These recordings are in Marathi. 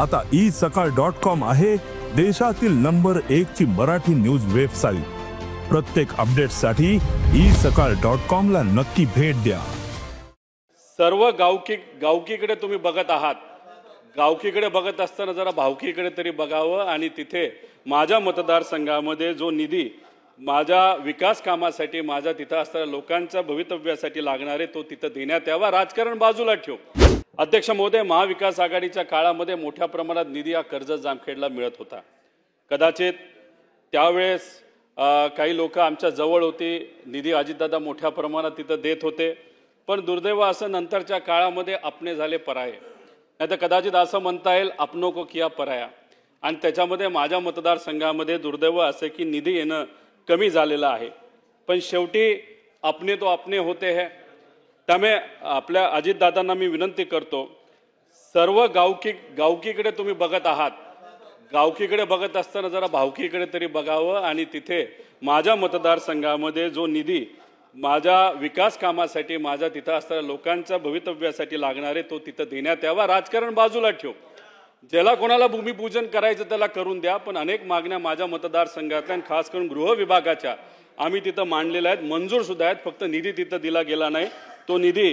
आता ई सकाळ डॉट कॉम आहे देशातील नंबर एक ची मराठी न्यूज वेबसाईट. प्रत्येक अपडेटसाठी ई सकाळ डॉट कॉम ला नक्की भेट द्या. सर्व गावकी गावकीकडे तुम्ही बघत आहात. गावकीकडे बघत असताना जरा भावकीकडे तरी बघावं आणि तिथे माझ्या मतदारसंघामध्ये जो निधी माझ्या विकास कामासाठी माझ्या तिथं असणाऱ्या लोकांच्या भवितव्यासाठी लागणारे तो तिथं देण्यात यावा. राजकारण बाजूला ठेव. अध्यक्ष महोदय महाविकास आघाडीच्या काळामध्ये मोठ्या प्रमाणात निधी हा कर्ज जामखेडला मिळत होता. कदाचित त्यावेळेस काही लोक आमच्या जवळ होती निधी अजितदादा मोठ्या प्रमाणात तिथं देत होते. पण दुर्दैव असं नंतरच्या काळामध्ये आपणे झाले पराये. नाही तर कदाचित असं म्हणता येईल आपनो को किया पराया. आणि त्याच्यामध्ये माझ्या मतदारसंघामध्ये दुर्दैव असे की निधी येणं कमी झालेलं आहे. पण शेवटी आपणे तो आपणे होते है. त्यामुळे आपल्या अजितदादांना मी विनंती करतो सर्व गावकी गावकीकडे तुम्ही बघत आहात. गावकीकडे बघत असताना जरा भावकीकडे तरी बघावं आणि तिथे माझ्या मतदारसंघामध्ये जो निधी माझ्या विकास कामासाठी माझ्या तिथं असणाऱ्या लोकांच्या भवितव्यासाठी लागणारे तो तिथं देण्यात यावा. राजकारण बाजूला ठेव. ज्याला कोणाला भूमिपूजन करायचं त्याला करून द्या पण अनेक मागण्या माझ्या मतदारसंघातल्या आणि खास करून गृह विभागाच्या आम्ही तिथं मांडलेल्या आहेत. मंजूर सुद्धा आहेत फक्त निधी तिथं दिला गेला नाही. तो निधी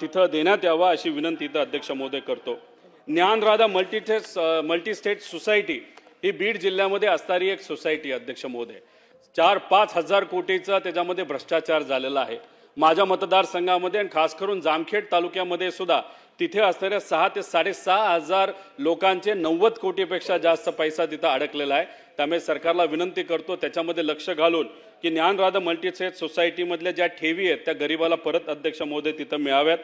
तिथं देण्यात यावा अशी विनंती इथं अध्यक्ष महोदय करतो. Dnyanradha multistate multi state society ही बीड जिल्ह्यामध्ये असणारी एक सोसायटी अध्यक्ष महोदय. चार पाच हजार कोटीचा त्याच्यामध्ये भ्रष्टाचार झालेला आहे. माझ्या मतदारसंघामध्ये आणि खास करून जामखेड तालुक्यामध्ये सुद्धा तिथे असणाऱ्या सहा ते साडेसहा हजार लोकांचे नव्वद कोटीपेक्षा जास्त पैसा तिथं अडकलेला आहे. त्यामुळे सरकारला विनंती करतो त्याच्यामध्ये लक्ष घालून की ज्ञानराधा मल्टीसेट सोसायटीमधल्या ज्या ठेवी आहेत त्या गरिबाला परत अध्यक्ष महोदय तिथं मिळाव्यात.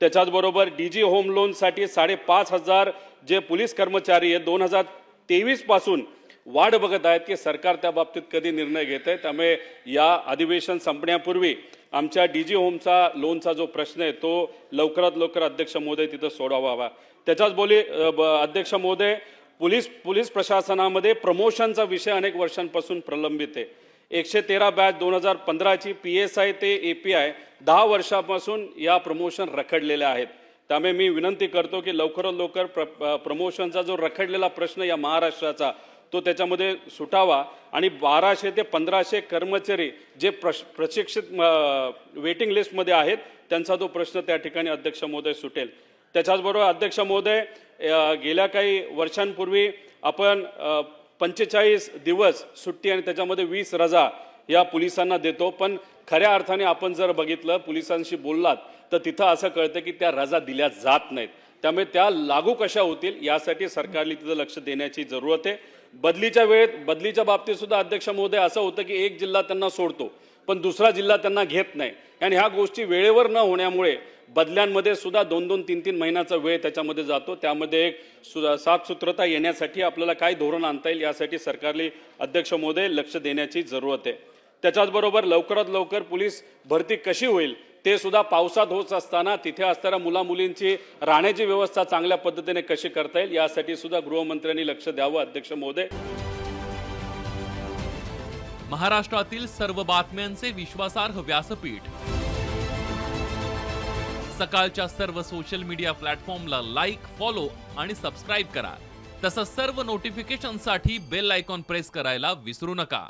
त्याच्याचबरोबर डी जी होम लोनसाठी साडेपाच हजार जे पोलीस कर्मचारी आहेत दोन हजार तेवीसपासून वाढ बघत आहेत की सरकार त्या बाबतीत कधी निर्णय घेत आहे. त्यामुळे या अधिवेशन संपण्यापूर्वी आमच्या डी जी होमचा लोनचा जो प्रश्न आहे तो लवकरात लवकर अध्यक्ष महोदय तिथं सोडवावा. त्याच्याच बोली अध्यक्ष महोदय पोलीस पोलीस प्रशासनामध्ये प्रमोशनचा विषय अनेक वर्षांपासून प्रलंबित आहे. एकशे तेरा बॅच दोन हजार पंधराची पी एस आय ते ए पी आय दहा वर्षापासून या प्रमोशन रखडलेल्या आहेत. त्यामुळे मी विनंती करतो की लवकरात लवकर प्र प्रमोशनचा जो रखडलेला प्रश्न या महाराष्ट्राचा तो त्याच्यामध्ये सुटावा आणि बाराशे ते पंधराशे कर्मचारी जे प्रश प्रशिक्षित वेटिंग लिस्टमध्ये आहेत त्यांचा तो प्रश्न त्या ठिकाणी अध्यक्ष महोदय सुटेल. त्याच्याचबरोबर अध्यक्ष महोदय गेल्या काही वर्षांपूर्वी आपण पंचेचाळीस दिवस सुट्टी आणि त्याच्यामध्ये वीस रजा या पोलिसांना देतो. पण खऱ्या अर्थाने आपण जर बघितलं पोलिसांशी बोललात तर तिथं असं कळतं की त्या रजा दिल्या जात नाहीत. त्यामुळे त्या लागू कशा होतील यासाठी सरकारने तिथं लक्ष देण्याची जरूरत आहे. बदलीच्या वेळेत बदलीच्या बाबतीत सुद्धा अध्यक्ष महोदय असं होतं की एक जिल्हा त्यांना सोडतो पण दुसरा जिल्हा त्यांना घेत नाही. आणि ह्या गोष्टी वेळेवर न होण्यामुळे बदल्यांमध्ये सुद्धा दोन दोन तीन तीन महिन्याचा वेळ त्याच्यामध्ये जातो. त्यामध्ये एक सु साफसूत्रता येण्यासाठी आपल्याला काय धोरण आणता येईल यासाठी सरकारने अध्यक्ष महोदय लक्ष देण्याची जरूरत आहे. त्याच्याचबरोबर लवकरात लवकर पोलीस भरती कशी होईल ते सुद्धा पावसात होत असताना तिथे असणाऱ्या मुलामुलींची राहण्याची व्यवस्था चांगल्या पद्धतीने कशी करता येईल यासाठी सुद्धा गृहमंत्र्यांनी लक्ष द्यावं. अध्यक्ष महोदय. महाराष्ट्रातील सर्व बातम्यांचे विश्वासार्ह व्यासपीठ. सकाळच्या सर्व सोशल मीडिया प्लॅटफॉर्मला लाईक फॉलो आणि सबस्क्राईब करा. तसंच सर्व नोटिफिकेशनसाठी बेल आयकॉन प्रेस करायला विसरू नका.